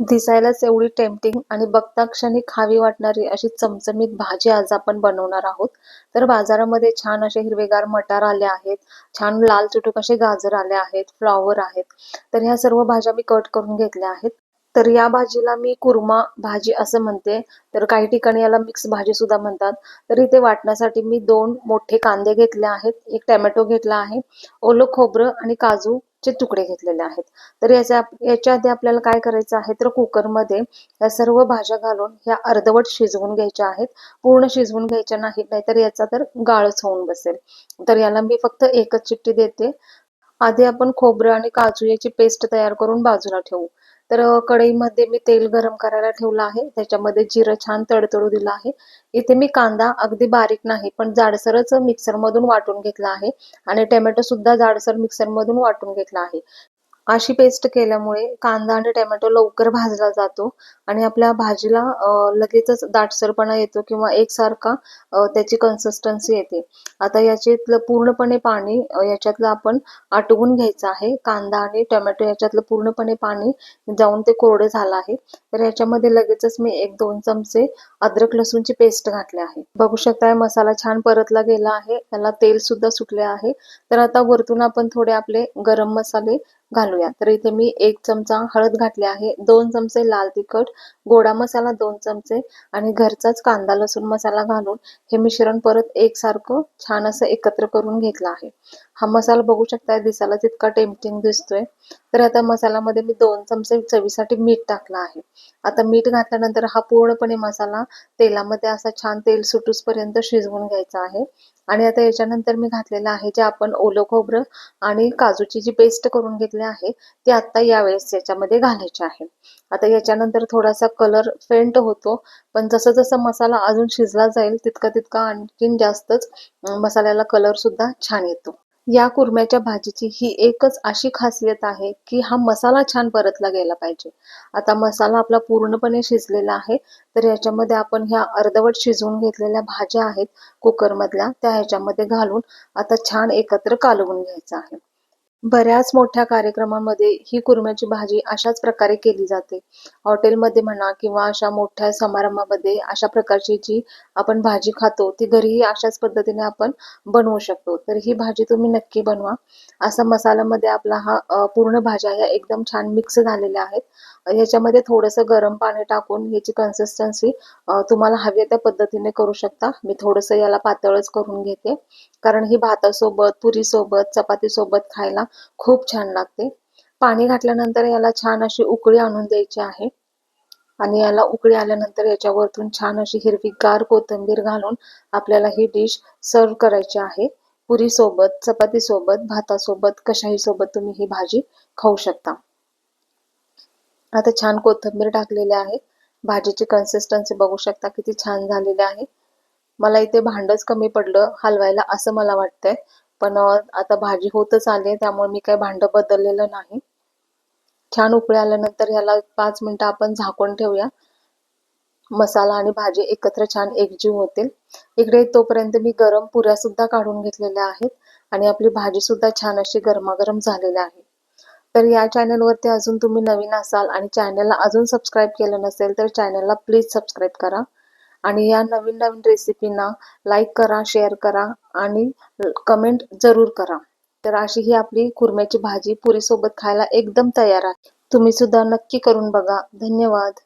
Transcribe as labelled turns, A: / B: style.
A: दिसायलाच एवढी टेम्पटिंग आणि बघता क्षणी खावी वाटणारी अशी चमचमीत भाजी आज आपण बनवणार आहोत. तर बाजारामध्ये छान असे हिरवेगार मटार आले आहेत छान लाल चुटूक असे गाजर आले आहेत फ्लॉवर आहेत. तर ह्या सर्व भाज्या मी कट करून घेतल्या आहेत. तर या भाजीला मी कुर्मा भाजी असं म्हणते. तर काही ठिकाणी याला मिक्स भाजी सुद्धा म्हणतात. तर इथे वाटण्यासाठी मी दोन मोठे कांदे घेतले आहेत. एक टोमॅटो घेतला आहे. ओलं खोबरं आणि काजूचे तुकडे घेतलेले आहेत. तर याच्या याच्या आधी आपल्याला काय करायचं आहे तर कुकरमध्ये या सर्व भाज्या घालून ह्या अर्धवट शिजवून घ्यायच्या आहेत. पूर्ण शिजवून घ्यायच्या नाहीत नाहीतर याचा तर गाळच होऊन बसेल. तर याला मी फक्त एकच चिट्टी देते. आधी आपण खोबरं आणि काजू याची पेस्ट तयार करून बाजूला ठेवू. तर कढईमध्ये मी तेल गरम करायला ठेवलं आहे. त्याच्यामध्ये जिरं छान तडतडू दिलं आहे. इथे मी कांदा अगदी बारीक नाही पण जाडसरच मिक्सर मधून वाटून घेतला आहे. आणि टोमॅटो सुद्धा जाडसर मिक्सर मधून वाटून घेतला आहे. अशी पेस्ट केल्यामुळे कांदा आणि टोमॅटो लवकर भाजला जातो आणि आपल्या भाजीला लगेचच दाटसरपणा येतो किंवा एकसारखा त्याची कन्सिस्टन्सी येते. आता याच्यातलं पूर्णपणे पाणी याच्यातलं आपण आटवून घ्यायचं आहे. कांदा आणि टोमॅटो याच्यातलं पूर्णपणे पाणी जाऊन ते कोरडे झालं आहे. तर याच्यामध्ये लगेचच मी एक दोन चमचे अद्रक लसूणची पेस्ट घातली आहे. बघू शकताय मसाला छान परतला गेला आहे. त्याला तेल सुद्धा सुटले आहे. तर आता वरतून आपण थोडे आपले गरम मसाले घालूया. तर इथे मी एक चमचा हळद घातली आहे दोन चमचे लाल तिखट गोडा मसाला दोन चमचे आणि घरचाच कांदा लसूण मसाला घालून हे मिश्रण परत एकसारखं छान असं एकत्र करून घेतलं आहे. हा मसाला बघू शकता दिसायला तितका टेम्पटिंग दिसतोय. तर आता मसाल्यामध्ये मी दोन चमचे चवीसाठी मीठ टाकलं आहे. आता मीठ घातल्यानंतर हा पूर्णपणे मसाला तेलामध्ये असा छान तेल सुटूस पर्यंत शिजवून घ्यायचा आहे. आणि आता याच्यानंतर मी घातलेलं आहे जे आपण ओलं खोबरं आणि काजूची जी पेस्ट करून घेतली आहे ती आता यावेळेस याच्यामध्ये घालायची आहे. आता याच्यानंतर थोडासा कलर फेंट होतो पण जसं जसं मसाला अजून शिजला जाईल तितका तितका आणखीन जास्तच मसाल्याला कलर सुद्धा छान येतो. या कुर्म्याच्या भाजीची ही एकच अशी खासियत आहे की हा मसाला छान परतला गेला पाहिजे. आता मसाला आपला पूर्णपणे शिजलेला आहे तर याच्यामध्ये आपण ह्या अर्धवट शिजवून घेतलेल्या भाज्या आहेत कुकरमधल्या त्या ह्याच्यामध्ये घालून आता छान एकत्र कालवून घ्यायचं आहे. बऱ्याच मोठ्या कार्यक्रमामध्ये ही कुर्म्याची भाजी अशाच प्रकारे केली जाते. हॉटेलमध्ये म्हणा किंवा अशा मोठ्या समारंभामध्ये अशा प्रकारची जी आपण भाजी खातो ती घरीही अशाच पद्धतीने आपण बनवू शकतो. तर ही भाजी तुम्ही नक्की बनवा. असा मसाल्यामध्ये आपला हा पूर्ण भाज्या ह्या एकदम छान मिक्स झालेल्या आहेत. याच्यामध्ये थोडंसं गरम पाणी टाकून याची कन्सिस्टन्सी तुम्हाला हवी त्या पद्धतीने करू शकता. मी थोडंसं याला पातळच करून घेते. कारण ही भातासोबत पुरीसोबत चपातीसोबत खायला खूप छान लागते. पाणी घातल्यानंतर याला छान अशी उकळी आणून द्यायची आहे. आणि याला उकळी आल्यानंतर याच्यावरतून छान अशी हिरवीगार कोथिंबीर घालून आपल्याला ही डिश सर्व करायची आहे. पुरी सोबत चपाती सोबत भातासोबत कशाही सोबत तुम्ही ही भाजी खाऊ शकता. आता छान कोथिंबीर टाकलेली आहे. भाजीची कन्सिस्टन्सी बघू शकता किती छान झालेली आहे. मला इथे भांडच कमी पडलं हलवायला असं मला वाटतंय. पण आता भाजी होतच आली त्यामुळे मी काही भांड बदललेलं नाही. छान उकळी आल्यानंतर याला पाच मिनिटं आपण झाकून ठेवूया. मसाला आणि भाजी एकत्र छान एकजीव होतील. इकडे तोपर्यंत मी गरम पुऱ्या सुद्धा काढून घेतलेल्या आहेत. आणि आपली भाजी सुद्धा छान अशी गरमागरम झालेली आहे. तर या चॅनलवरती अजून तुम्ही नवीन असाल आणि चॅनलला अजून सबस्क्राईब केलं नसेल तर चॅनलला प्लीज सबस्क्राईब करा. आणि या नवीन नवीन रेसिपींना लाईक करा शेअर करा आणि कमेंट जरूर करा. तर अशी ही आपली कुर्म्याची भाजी पुरीसोबत खायला एकदम तयार आहे. तुम्ही सुद्धा नक्की करून बघा. धन्यवाद.